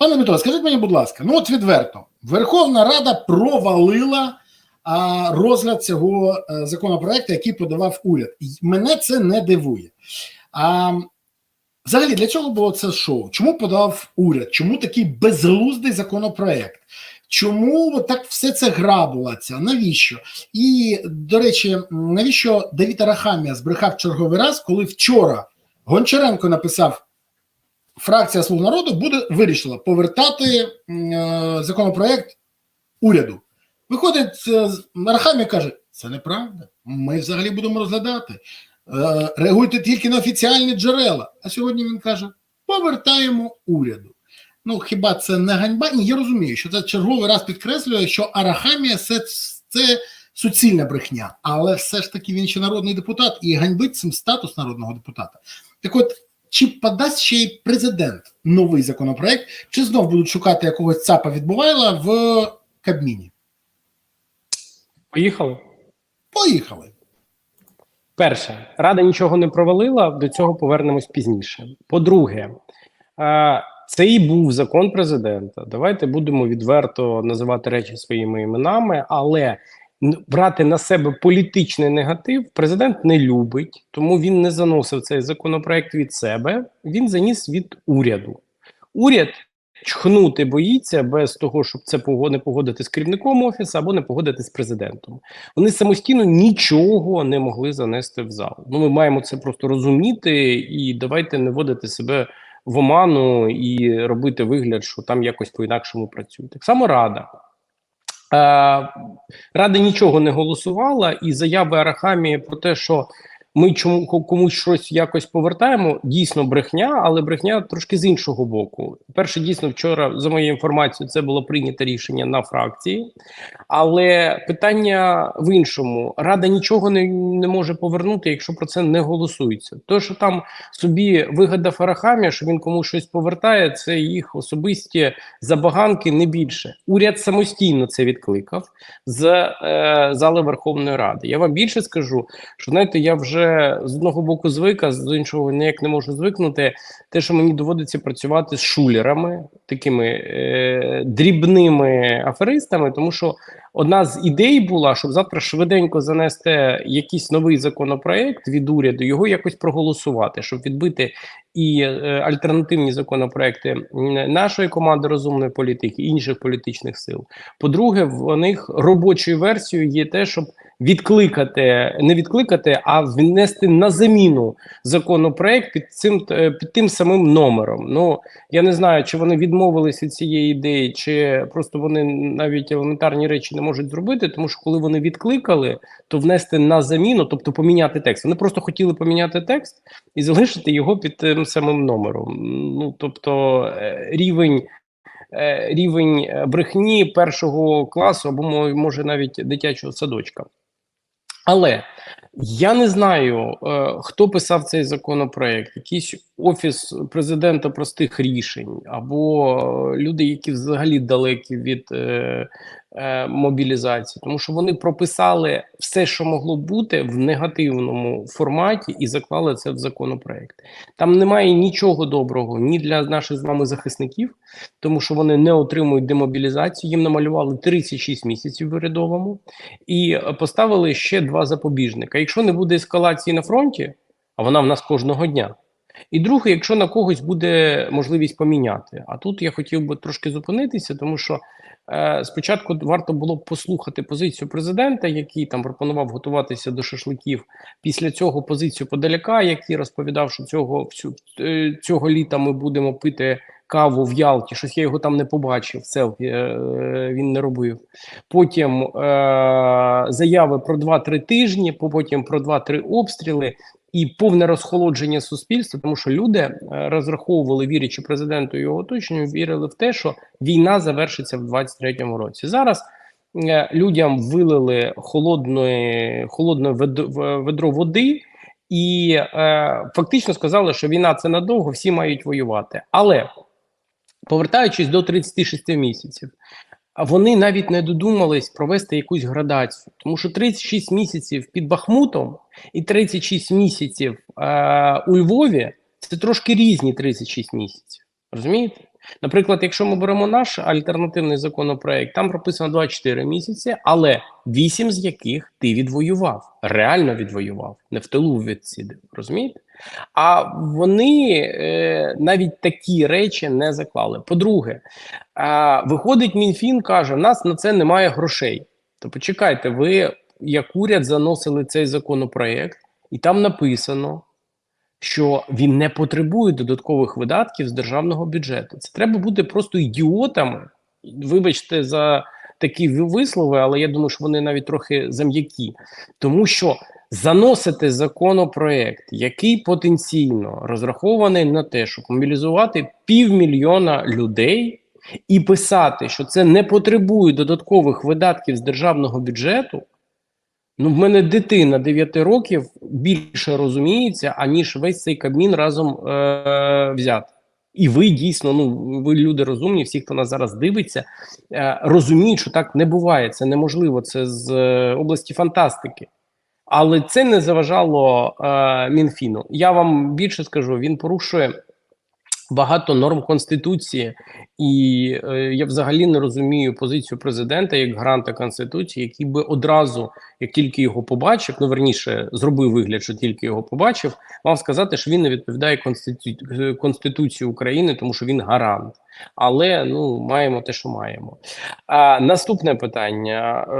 Пане Дмитро, скажіть мені, будь ласка, ну от відверто, Верховна Рада провалила а, розгляд цього а, законопроекту, який подавав уряд. І мене це не дивує. А взагалі для чого було це шоу? Чому подавав уряд? Чому такий безглуздий законопроект? Чому так все це грабувалося? Навіщо? І до речі, навіщо Давід Арахамія збрехав черговий раз, коли вчора Гончаренко написав: фракція Слуг народу буде вирішила повертати е, законопроект уряду. Виходить, е, Арахамія каже: це неправда. Ми взагалі будемо розглядати. Е, реагуйте тільки на офіціальні джерела. А сьогодні він каже: повертаємо уряду. Ну хіба це не ганьба? Ні, я розумію, що це черговий раз підкреслює, що Арахамія це, це суцільна брехня, але все ж таки він ще народний депутат і ганьбить цим статус народного депутата. Так от, чи подасть ще й президент новий законопроект, чи знов будуть шукати якогось ЦАПа відбувайла в Кабміні? Поїхали. Поїхали. Перше, рада нічого не провалила. До цього повернемось пізніше. По-друге, е, це і був закон президента. Давайте будемо відверто називати речі своїми іменами, але брати на себе політичний негатив президент не любить, тому він не заносив цей законопроект від себе. Він заніс від уряду. Уряд чхнути боїться без того, щоб це не погодити з керівником офісу або не погодити з президентом. Вони самостійно нічого не могли занести в зал. Ну, ми маємо це просто розуміти і давайте не вводити себе в оману і робити вигляд, що там якось по інакшому працює. Так само рада. Рада нічого не голосувала, і заяви Арахамії про те, що ми чому комусь щось якось повертаємо, дійсно брехня, але брехня трошки з іншого боку. Перше, дійсно, вчора, за моєю інформацією, це було прийнято рішення на фракції, але питання в іншому: рада нічого не не може повернути, якщо про це не голосується. То, що там собі вигадав Арахамія, що він комусь щось повертає, це їх особисті забаганки не більше. Уряд самостійно це відкликав з е, зали Верховної Ради. Я вам більше скажу, що знаєте, я вже вже з одного боку звик, а з іншого ніяк не можу звикнути. Те, що мені доводиться працювати з шулерами, такими е, дрібними аферистами, тому що одна з ідей була, щоб завтра швиденько занести якийсь новий законопроект від уряду, його якось проголосувати, щоб відбити і е, альтернативні законопроекти нашої команди розумної політики інших політичних сил. По-друге, в них робочою версією є те, щоб відкликати, не відкликати, а внести на заміну законопроект під цим е, під тим самим номером. Ну я не знаю, чи вони відмовилися від цієї ідеї, чи просто вони навіть елементарні речі не можуть зробити, тому що коли вони відкликали, то внести на заміну, тобто поміняти текст. Вони просто хотіли поміняти текст і залишити його під тим самим номером. Ну тобто е, рівень. Е, рівень брехні першого класу або може навіть дитячого садочка. Але я не знаю, е, хто писав цей законопроект, якийсь офіс президента простих рішень, або люди, які взагалі далекі від е, е, мобілізації, тому що вони прописали все, що могло бути в негативному форматі, і заклали це в законопроект. Там немає нічого доброго ні для наших з вами захисників, тому що вони не отримують демобілізацію. Їм намалювали 36 місяців в урядовому і поставили ще два запобіжника. Якщо не буде ескалації на фронті, а вона в нас кожного дня. І друге, якщо на когось буде можливість поміняти. А тут я хотів би трошки зупинитися, тому що е, спочатку варто було б послухати позицію президента, який там пропонував готуватися до шашликів. Після цього позицію Подаляка, який розповідав, що цього е, цього літа ми будемо пити каву в Ялті. Щось я його там не побачив. Селфі е, він не робив. Потім е, заяви про 2-3 тижні, потім про 2-3 обстріли і повне розхолодження суспільства, тому що люди е, розраховували, вірячи президенту і його оточенню, вірили в те, що війна завершиться в 23-му році. Зараз е, людям вилили холодне, холодне ведро води. І е, фактично сказали, що війна це надовго, всі мають воювати. Але повертаючись до 36 місяців, вони навіть не додумались провести якусь градацію, тому що 36 місяців під Бахмутом і 36 місяців е, у Львові це трошки різні 36 місяців. Розумієте? Наприклад, якщо ми беремо наш альтернативний законопроект, там прописано 24 місяці, але 8 з яких ти відвоював, реально відвоював, не в тилу відсідив. Розумієте? А вони е, навіть такі речі не заклали. По-друге, виходить Мінфін, каже: в нас на це немає грошей. То почекайте, ви як уряд заносили цей законопроект, і там написано, що він не потребує додаткових видатків з державного бюджету. Це треба бути просто ідіотами. Вибачте за такі вислови, але я думаю, що вони навіть трохи зам'які, тому що заносити законопроект, який потенційно розрахований на те, щоб мобілізувати півмільйона людей, і писати, що це не потребує додаткових видатків з державного бюджету. Ну, в мене дитина 9 років більше розуміється, аніж весь цей кабмін разом е- взяти. І ви дійсно, ну ви люди розумні, всі, хто нас зараз дивиться, е розуміють, що так не буває. Це неможливо. Це з е області фантастики. Але це не заважало е Мінфіну. Я вам більше скажу: він порушує багато норм конституції, і е, я взагалі не розумію позицію президента як гаранта конституції, який би одразу, як тільки його побачив, ну верніше зробив вигляд, що тільки його побачив, мав сказати, що він не відповідає конститу... конституції України, тому що він гарант. Але ну маємо те, що маємо. А наступне питання е,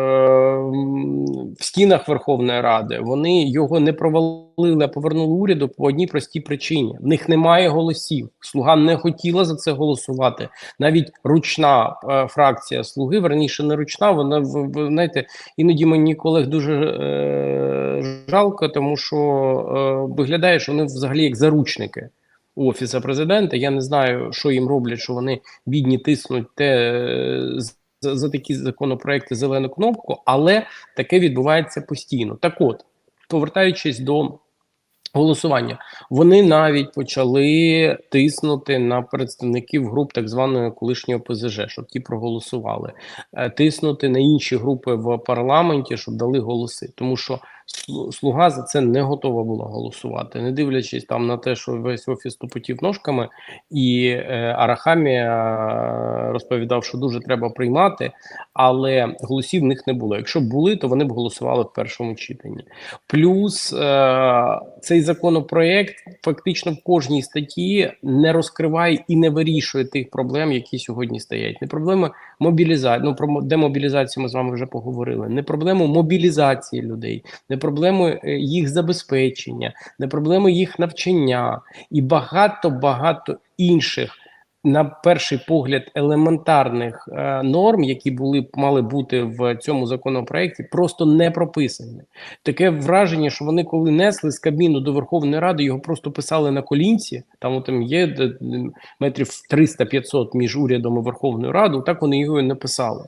в стінах Верховної Ради вони його не провалили, а повернули уряду по одній простій причині: в них немає голосів. Слуга не хотіла за це голосувати. Навіть ручна е, фракція слуги, верніше не ручна. Вона в знаєте, іноді мені колег дуже е, жалко, тому що е, виглядає, що вони взагалі як заручники. Офіса президента. Я не знаю, що їм роблять, що вони бідні тиснуть те за, за такі законопроекти зелену кнопку, але таке відбувається постійно. Так от, повертаючись до голосування, вони навіть почали тиснути на представників груп так званої колишньої ОПЗЖ, щоб ті проголосували, тиснути на інші групи в парламенті, щоб дали голоси, тому що. Слуга за це не готова була голосувати, не дивлячись там на те, що весь офіс тупотів ножками, і е, Арахамія розповідав, що дуже треба приймати, але голосів в них не було. Якщо б були, то вони б голосували в першому читанні. Плюс е, цей законопроект фактично в кожній статті не розкриває і не вирішує тих проблем, які сьогодні стоять. Не проблеми мобілізації, ну про демобілізацію ми з вами вже поговорили. Не проблему мобілізації людей, не проблему е, їх забезпечення, не проблему їх навчання і багато багато інших. На перший погляд елементарних е, норм, які були мали бути в цьому законопроекті, просто не прописані. Таке враження, що вони, коли несли з кабіну до Верховної Ради, його просто писали на колінці. Там там є метрів 300-500 між урядом і Верховною Радою. Так вони його і не писали.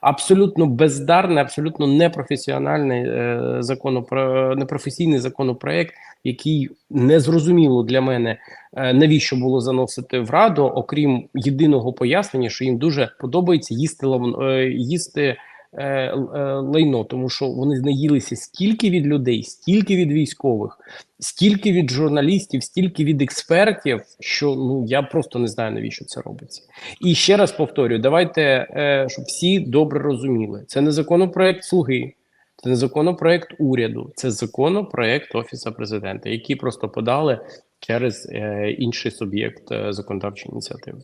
Абсолютно бездарний, абсолютно непрофесіональний е, законопро... непрофесійний законопроект, який незрозуміло для мене е, навіщо було заносити в раду, окрім єдиного пояснення, що їм дуже подобається їсти е, їсти е, е, лайно, тому що вони наїлися стільки від людей, стільки від військових, стільки від журналістів, стільки від експертів, що ну я просто не знаю навіщо це робиться. І ще раз повторюю: давайте е, щоб всі добре розуміли, це не законопроект слуги. Це не законопроект уряду, це законопроект офісу президента, який просто подали через е, інший суб'єкт е, законодавчої ініціативи.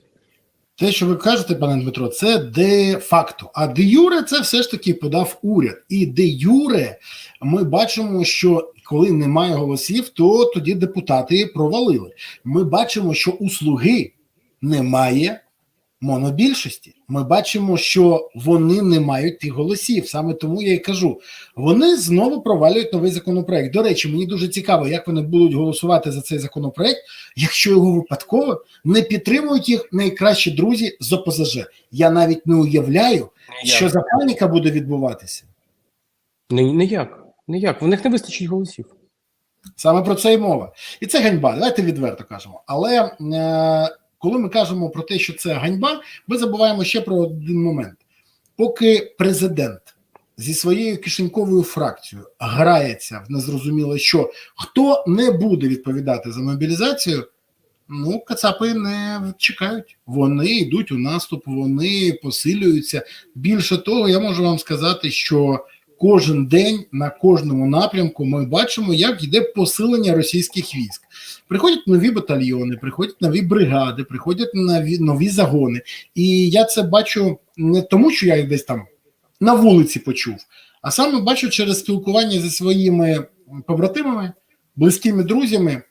Те, що ви кажете, пане Дмитро, це де факто. А де юре це все ж таки подав уряд. І де юре ми бачимо, що коли немає голосів, то тоді депутати провалили. Ми бачимо, що у слуги немає монобільшості. Ми бачимо, що вони не мають тих голосів. Саме тому я і кажу, вони знову провалюють новий законопроект. До речі, мені дуже цікаво, як вони будуть голосувати за цей законопроект, якщо його випадково не підтримують їх найкращі друзі з ОПЗЖ. Я навіть не уявляю, що за паніка буде відбуватися. Ніяк, ніяк. В них не вистачить голосів. Саме про це й мова. І це ганьба. Давайте відверто кажемо. Але. Е коли ми кажемо про те, що це ганьба, ми забуваємо ще про один момент. Поки президент зі своєю кишеньковою фракцією грається в незрозуміло, що хто не буде відповідати за мобілізацію, Ну, Кацапи не чекають. Вони йдуть у наступ, вони посилюються. Більше того, я можу вам сказати, що кожен день на кожному напрямку ми бачимо, як йде посилення російських військ. Приходять нові батальйони, приходять нові бригади, приходять нові, нові загони. І я це бачу не тому, що я десь там на вулиці почув, а саме бачу через спілкування зі своїми побратимами, близькими друзями,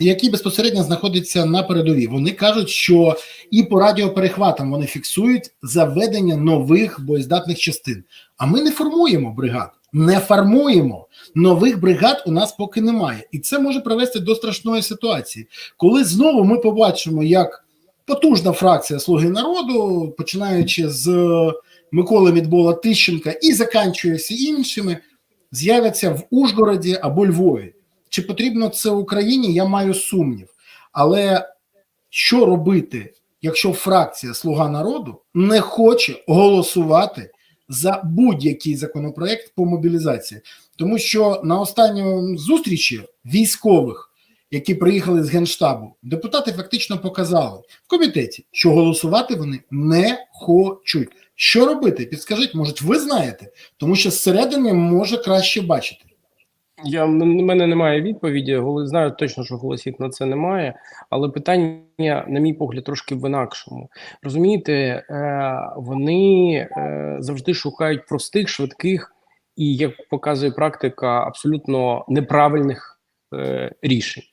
які безпосередньо знаходяться на передовій. Вони кажуть, що і по радіоперехватам вони фіксують заведення нових боєздатних частин. А ми не формуємо бригад, не формуємо нових бригад. У нас поки немає, і це може привести до страшної ситуації, коли знову ми побачимо, як потужна фракція Слуги народу, починаючи з Миколи Мідбола Тищенка і заканчуючи іншими, з'являться в Ужгороді або Львові. Чи потрібно це Україні? Я маю сумнів. Але що робити, якщо фракція Слуга народу не хоче голосувати за будь-який законопроект по мобілізації? Тому що на останньому зустрічі військових, які приїхали з генштабу, депутати фактично показали в комітеті, що голосувати вони не хочуть. Що робити? Підскажіть, може, ви знаєте, тому що зсередини може краще бачити. Я в мене немає відповіді. Знаю точно, що голосів на це немає, але питання, на мій погляд, трошки в інакшому. Розумієте, е, вони е, завжди шукають простих, швидких і, як показує практика, абсолютно неправильних е, рішень.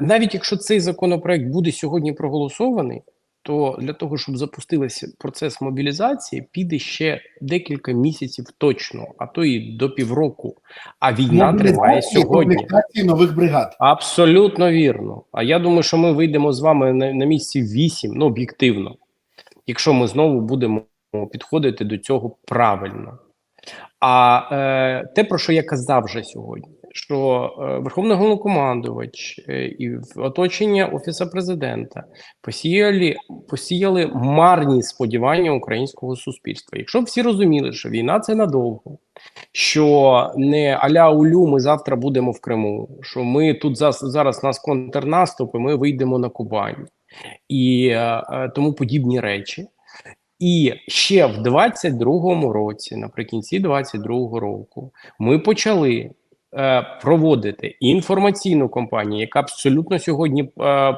Навіть якщо цей законопроект буде сьогодні проголосований, то для того, щоб запустився процес мобілізації, піде ще декілька місяців точно, а то і до півроку. А війна триває сьогодні. нових бригад. Абсолютно вірно. А я думаю, що ми вийдемо з вами на, на місці 8, ну об'єктивно, якщо ми знову будемо підходити до цього правильно. А е, те, про що я казав вже сьогодні, що е, Верховний головнокомандувач е, і оточення Офіса президента посіяли, посіяли марні сподівання українського суспільства. Якщо б всі розуміли, що війна це надовго, що не аля улю ми завтра будемо в Криму, що ми тут зараз нас контрнаступ, і ми вийдемо на Кубань і е, тому подібні речі. І ще в 22-му році, наприкінці 22-го року, ми почали проводити інформаційну кампанію, яка абсолютно сьогодні е,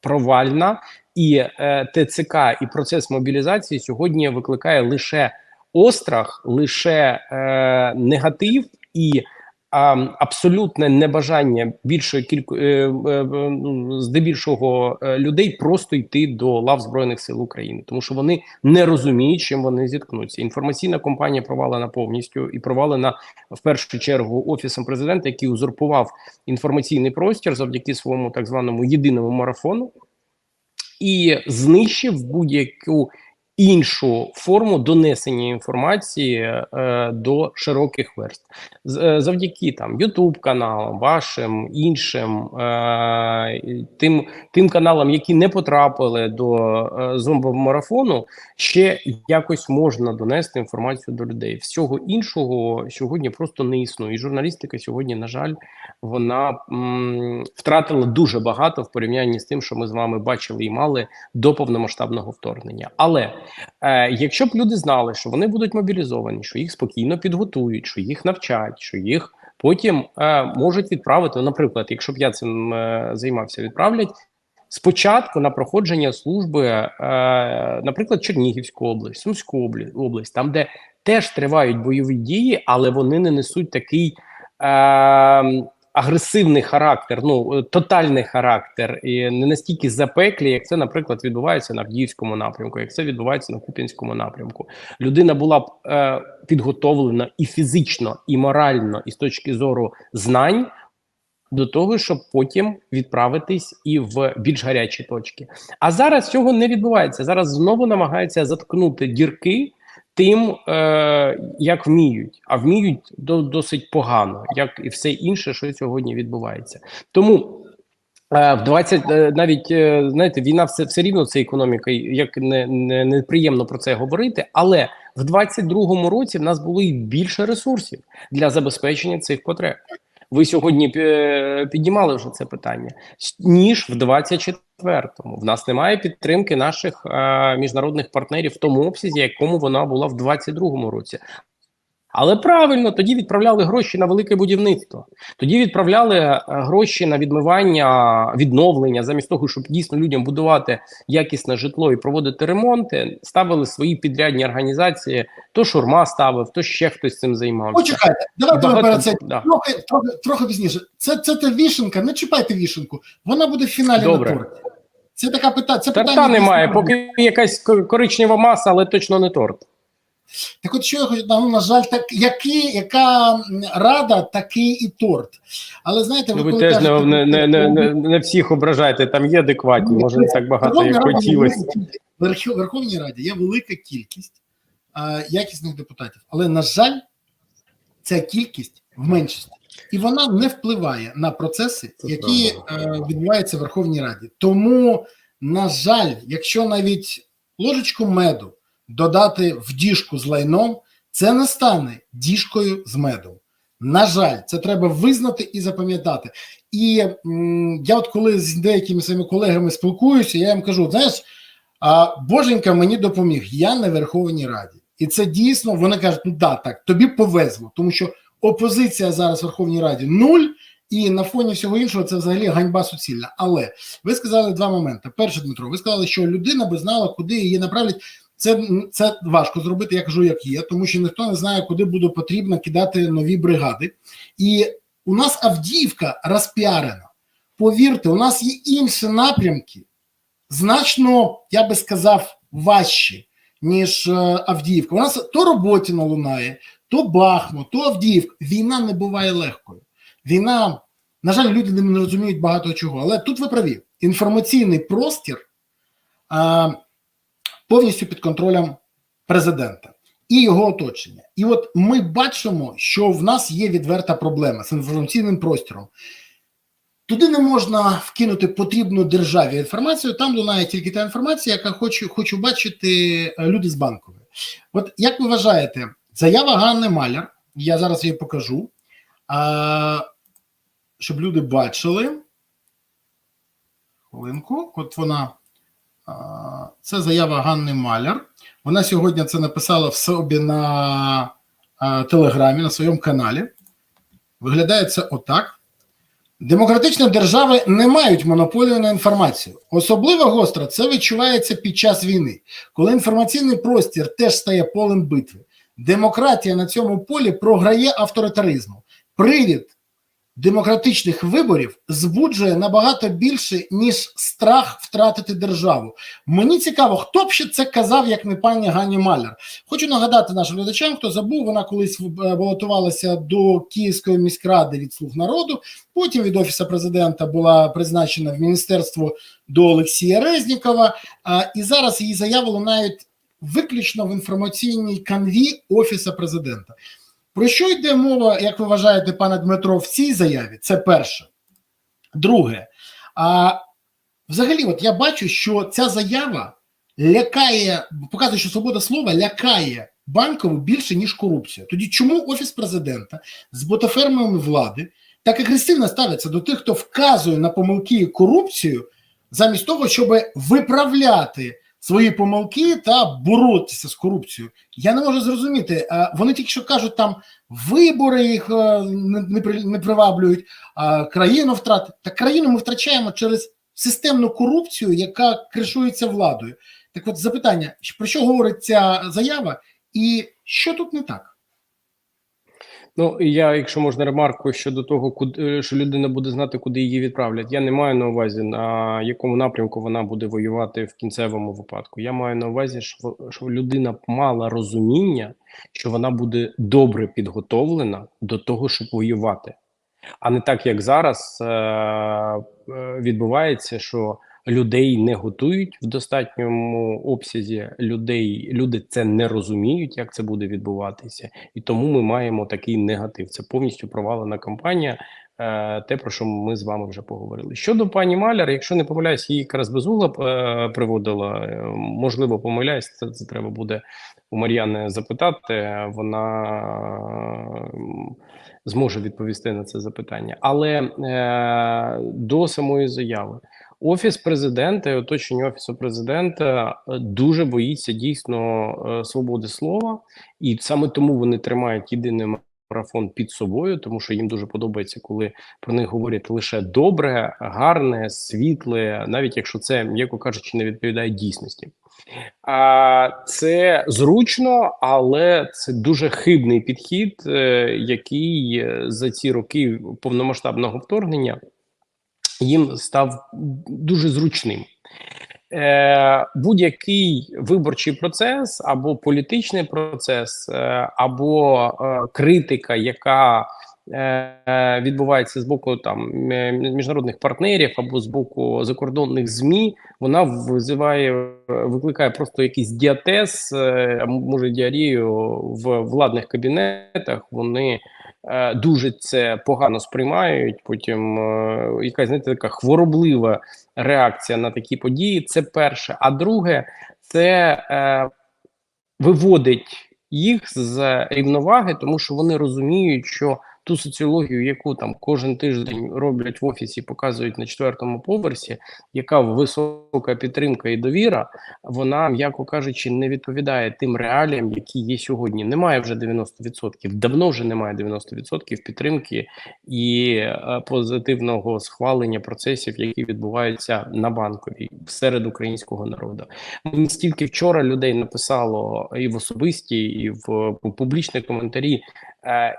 провальна, і е, ТЦК і процес мобілізації сьогодні викликає лише острах, лише е, негатив і а, абсолютне небажання більшої кілько е, е, ну, здебільшого е, людей просто йти до лав збройних сил України, тому що вони не розуміють, чим вони зіткнуться. Інформаційна кампанія провалена повністю і провалена в першу чергу офісом президента, який узурпував інформаційний простір завдяки своєму так званому єдиному марафону, і знищив будь-яку іншу форму донесення інформації е, до широких верст З- е, завдяки там Ютуб каналам, вашим іншим е, тим, тим каналам, які не потрапили до зомбомарафону, ще якось можна донести інформацію до людей. Всього іншого сьогодні просто не існує. І журналістика сьогодні, на жаль, вона м, втратила дуже багато в порівнянні з тим, що ми з вами бачили і мали до повномасштабного вторгнення. Але е, якщо б люди знали, що вони будуть мобілізовані, що їх спокійно підготують, що їх навчать, що їх потім е, можуть відправити. ну, Наприклад, якщо б я цим е, займався, відправлять. Спочатку на проходження служби, е, наприклад, Чернігівську область, Сумську область, там, де теж тривають бойові дії, але вони не несуть такий е, агресивний характер, ну е, тотальний характер, і не настільки запеклі, як це, наприклад, відбувається на Авдіївському напрямку, як це відбувається на Куп'янському напрямку. Людина була б е, підготовлена і фізично, і морально, і з точки зору знань. До того, щоб потім відправитись і в більш гарячі точки. А зараз цього не відбувається. Зараз знову намагаються заткнути дірки тим, е, як вміють, а вміють до, досить погано, як і все інше, що сьогодні відбувається. Тому е, в 20, е, навіть е, знаєте, війна все, все рівно це економіка, як не, не неприємно про це говорити, але в 22-му році в нас було і більше ресурсів для забезпечення цих потреб. Ви сьогодні е, піднімали вже це питання, ніж в 24-му. В нас немає підтримки наших е, міжнародних партнерів в тому обсязі, якому вона була в 22-му році. Але правильно тоді відправляли гроші на велике будівництво. Тоді відправляли е, гроші на відмивання, відновлення, замість того, щоб дійсно людям будувати якісне житло і проводити ремонти, ставили свої підрядні організації. То шурма ставив, то ще хтось цим займався. Почекайте, давайте ми Багато- перед цим да. трохи, трохи, трохи пізніше. Це, це та вішенка, не чіпайте вішенку. Вона буде в фіналі Добре. на торті. Це така пита, це Торта питання. немає, поки якась коричнева маса, але точно не торт. Так от що я хочу, ну, на жаль, так, які, яка рада, такий і торт. Але знаєте, Ну, ви коли теж не, кажете, не, не, не, не, не всіх ображаєте, там є адекватні, може не так багато, як хотілося. в Верховній Раді є велика кількість а, якісних депутатів, але на жаль, ця кількість в меншості, і вона не впливає на процеси, Це які е, відбуваються в Верховній Раді. Тому, на жаль, якщо навіть ложечку меду додати в діжку з лайном, це не стане діжкою з медом. На жаль, це треба визнати і запам'ятати. І м, я, от коли з деякими своїми колегами спілкуюся, я їм кажу: знаєш, а, Боженька мені допоміг, я на Верховній Раді. І це дійсно вони кажуть: ну да, так, тобі повезло, тому що опозиція зараз в Верховній Раді нуль, і на фоні всього іншого це взагалі ганьба суцільна. Але ви сказали два моменти. Перше, Дмитро, ви сказали, що людина би знала, куди її направлять. Це, це важко зробити, я кажу, як є, тому що ніхто не знає, куди буде потрібно кидати нові бригади. І у нас Авдіївка розпіарена. Повірте, у нас є інші напрямки, значно, я би сказав, важчі, ніж е, Авдіївка. У нас то Роботіна лунає, то Бахмут, то Авдіївка. Війна не буває легкою. Війна, на жаль, люди не розуміють багато чого. Але тут ви праві. Інформаційний простір а, повністю під контролем президента і його оточення. І от ми бачимо, що в нас є відверта проблема з інформаційним простором. Туди не можна вкинути потрібну державі інформацію, там лунає тільки та інформація, яка хоче, хочуть бачити е, люди з банкової. От як ви вважаєте, заява Ганни Маляр, я зараз її покажу, а, щоб люди бачили. Хвилинку, от вона. Це заява Ганни Маляр. Вона сьогодні це написала в собі на телеграмі, на своєму каналі. Виглядає це отак. Демократичні держави не мають монополію на інформацію. Особливо гостро це відчувається під час війни, коли інформаційний простір теж стає полем битви. Демократія на цьому полі програє авторитаризму. Привід демократичних виборів збуджує набагато більше, ніж страх втратити державу. Мені цікаво, хто б ще це казав, як не пані Гані Маляр. Хочу нагадати нашим глядачам, хто забув, вона колись е, балотувалася до Київської міськради від слуг народу. Потім від офісу президента була призначена в міністерство до Олексія Резнікова. А, і зараз її заяви лунають виключно в інформаційній канві офісу президента. Про що йде мова, як ви вважаєте, пане Дмитро, в цій заяві? Це перше. Друге, а взагалі, от я бачу, що ця заява лякає, показує, що свобода слова лякає банкову більше, ніж корупція. Тоді чому офіс президента з ботафермами влади так агресивно ставиться до тих, хто вказує на помилки і корупцію, замість того, щоб виправляти свої помилки та боротися з корупцією? Я не можу зрозуміти. Вони тільки що кажуть, там вибори їх е, не приваблюють, а країну втрати. Та країну ми втрачаємо через системну корупцію, яка кришується владою. Так от запитання: про що говорить ця заява, і що тут не так? Ну я, якщо можна ремарку щодо того, куди що людина буде знати, куди її відправлять. Я не маю на увазі на якому напрямку вона буде воювати в кінцевому випадку. Я маю на увазі, що, що людина мала розуміння, що вона буде добре підготовлена до того, щоб воювати, а не так, як зараз е- е- відбувається, що людей не готують в достатньому обсязі. Людей люди це не розуміють, як це буде відбуватися і тому ми маємо такий негатив. Це повністю провалена кампанія. е, те, про що ми з вами вже поговорили. Щодо пані Маляр, якщо не помиляюсь, її якраз безугла е, приводила. Е, Можливо, помиляюсь, це, це треба буде у Мар'яни запитати. Вона зможе відповісти на це запитання. Але е, до самої заяви. Офіс президента і оточення офісу президента е, дуже боїться дійсно е, свободи слова, і саме тому вони тримають єдиний марафон під собою, тому що їм дуже подобається, коли про них говорять лише добре, гарне, світле, навіть якщо це, м'яко кажучи, не відповідає дійсності. А це зручно, але це дуже хибний підхід, е, який за ці роки повномасштабного вторгнення їм став дуже зручним. Е, будь-який виборчий процес або політичний процес, е, або е, критика, яка е, відбувається з боку там міжнародних партнерів або з боку закордонних змі, вона визиває, викликає просто якийсь діатез, е, може діарію в владних кабінетах. Вони дуже це погано сприймають. Потім е, якась знаєте, така хвороблива реакція на такі події. Це перше. А друге, це е, виводить їх з рівноваги, тому що вони розуміють, що ту соціологію, яку там кожен тиждень роблять в офісі, показують на четвертому поверсі, яка висока підтримка і довіра, вона, м'яко кажучи, не відповідає тим реаліям, які є сьогодні. Немає вже 90%, давно вже немає 90% підтримки і е, позитивного схвалення процесів, які відбуваються на банковій серед українського народу. Мені стільки вчора людей написало і в особисті, і в публічні коментарі, е,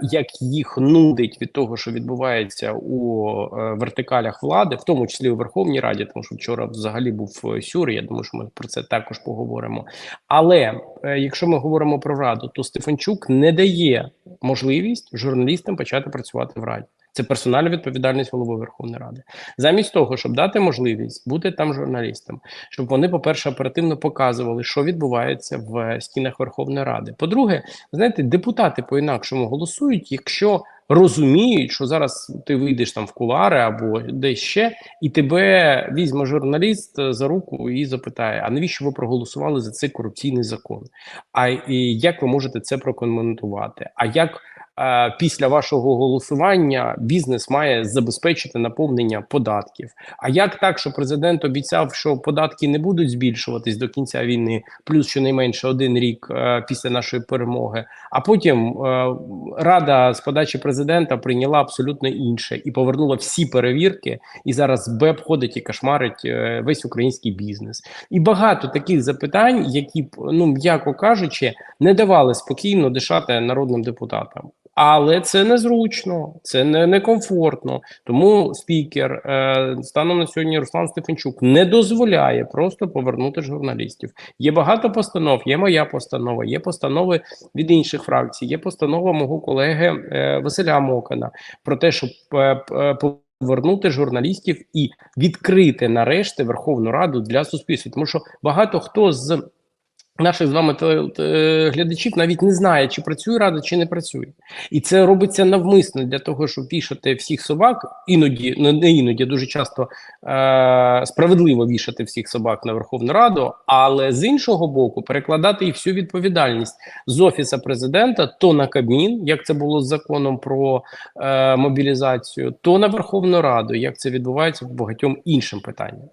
як їх нудить від того, що відбувається у е, вертикалях влади, в тому числі у Верховній Раді, тому що вчора взагалі був е, сюр. Я думаю, що ми про це також поговоримо. Але е, якщо ми говоримо про раду, то Стефанчук не дає можливість журналістам почати працювати в раді. Це персональна відповідальність голови Верховної Ради, замість того, щоб дати можливість бути там журналістам, щоб вони, по-перше, оперативно показували, що відбувається в стінах Верховної Ради. По-друге, знаєте, депутати по-інакшому голосують, якщо розуміють, що зараз ти вийдеш там в кулари або десь ще, і тебе візьме журналіст за руку і запитає: а навіщо ви проголосували за цей корупційний закон? А і як ви можете це прокоментувати? А як після вашого голосування бізнес має забезпечити наповнення податків? А як так, що президент обіцяв, що податки не будуть збільшуватись до кінця війни, плюс щонайменше один рік е, після нашої перемоги? А потім е, рада з подачі президента прийняла абсолютно інше і повернула всі перевірки. І зараз БЕП ходить і кошмарить е, весь український бізнес. І багато таких запитань, які ну м'яко кажучи, не давали спокійно дишати народним депутатам. Але це незручно, це не некомфортно. Тому спікер е, станом на сьогодні Руслан Стефанчук не дозволяє просто повернути журналістів. Є багато постанов. Є моя постанова, є постанови від інших фракцій. Є постанова мого колеги е, Василя Мокана про те, щоб е, е, повернути журналістів і відкрити нарешті Верховну Раду для суспільства, тому що багато хто з Наших з вами глядачів навіть не знає, чи працює рада, чи не працює, і це робиться навмисно для того, щоб вішати всіх собак. Іноді не іноді дуже часто е- справедливо вішати всіх собак на Верховну Раду, але з іншого боку, перекладати і всю відповідальність з офіса президента то на Кабмін, як це було з законом про е- мобілізацію, то на Верховну Раду, як це відбувається по багатьом іншим питанням.